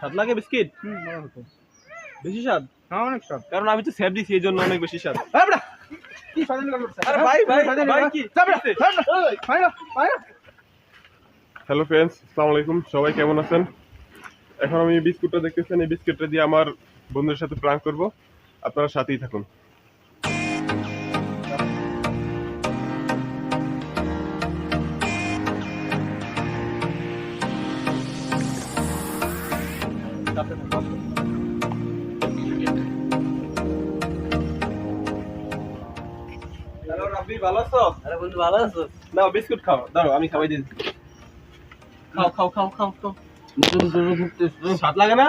স্বাদ লাগে বিস্কিট? হুম বেশি স্বাদ? হ্যাঁ অনেক স্বাদ। কারণ আমি তো স্যাপ দিছি এই জন্য অনেক বেশি স্বাদ। হ্যাঁ কি স্বাদ এনে করছে আরে ভাই, ভাই, ভাই, কি? হ্যালো ফ্রেন্ডস আসসালামু আলাইকুম। সবাই কেমন আছেন? এখন আমি বিস্কুটটা দেখতেছেন এই বিস্কুটটা দিয়ে আমার বন্ধুদের সাথে প্রাঙ্ক করব। আপনারা সাথেই থাকুন। হ্যালো রাব্বি ভালো আছো? আরে বন্ধু ভালো আছো? নাও বিস্কুট খাও। দাঁড়াও আমি খাওয়াই দিচ্ছি। খাও খাও খাও খাও খাও। স্বাদ লাগে না?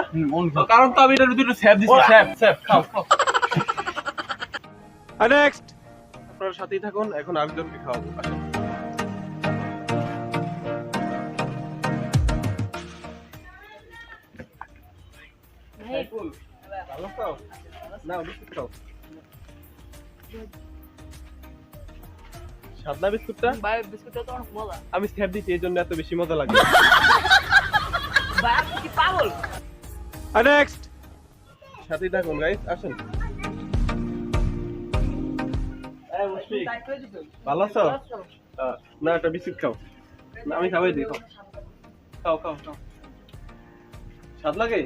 কারণ তো আমি এটা দুটো স্যাপ দিছি। স্যাপ স্যাপ খাও খাও। নেক্সট আপনারা সাথেই থাকুন এখন আরেকজনকে খাওয়াবো। আসুন। ভালো খাও নাও বিস্কুট খাও। সাদনা বিস্কুটটা? ভাই বিস্কুটটা তো অনেক মজা। আমি স্যাপ দিছি এই জন্য এত বেশি মজা লাগে। ভাই আপনি কি পাগল? নেক্সট সাথেই থাকুন গাইস আসুন। ভালো আছো? না একটা বিস্কুট খাও। না আমি খাওয়াই দিই খাও। খাও খাও স্বাদ লাগে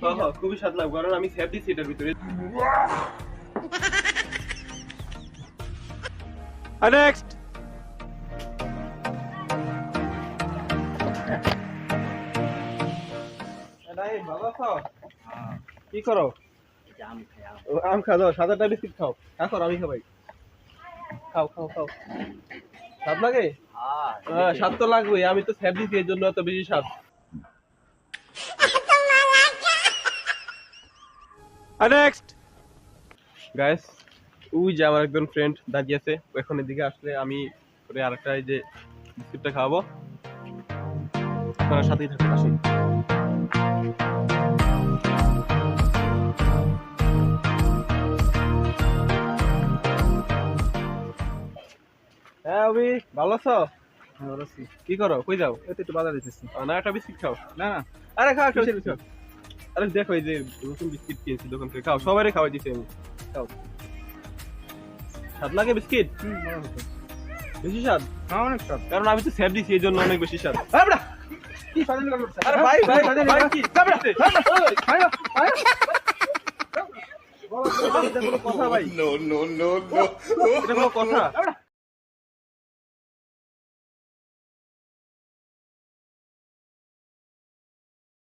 খাও খাও খুবই স্বাদ লাগে কারণ আমি স্যাপ দিছি এটার ভিতরে। নেক্সট কি করো? আম। খা দাও সাদাটা বিস্কিট খাও। খাও আমি খাবাই। খাও খাও খাও। স্বাদ লাগে? হ্যাঁ স্বাদ তো লাগবে আমি তো স্যাপ দিছি এর জন্য এত বেশি স্বাদ। নেক্সট গাইস ওই যে আমার একজন ফ্রেন্ড দাঁড়িয়ে আছে এখন এদিকে আসলে আমি করে আরেকটা এই যে বিস্কুটটা খাওয়াবো। আপনারা সাথেই থাকুন আসুন। হ্যাঁ অভি ভালো আছো? কি করো? কই যাও? এতে একটু বাজার দিতেছি না একটা বিস্কিট খাও। না না। আরে খাও একটা বিস্কিট। খাও আরে দেখো এই যে নতুন বিস্কিট কিনেছি দোকান থেকে। খাও সবারই খাওয়াই দিছি আমি। খাও। স্বাদ লাগে বিস্কিট বেশি স্বাদ হ্যাঁ অনেক স্বাদ কারণ আমি তো স্যাপ দিছি এই জন্য অনেক বেশি স্বাদ হ্যাঁ কি আরে ভাই, ভাই, কি? কথা ভাই নো নো নো এটা কথা বেটা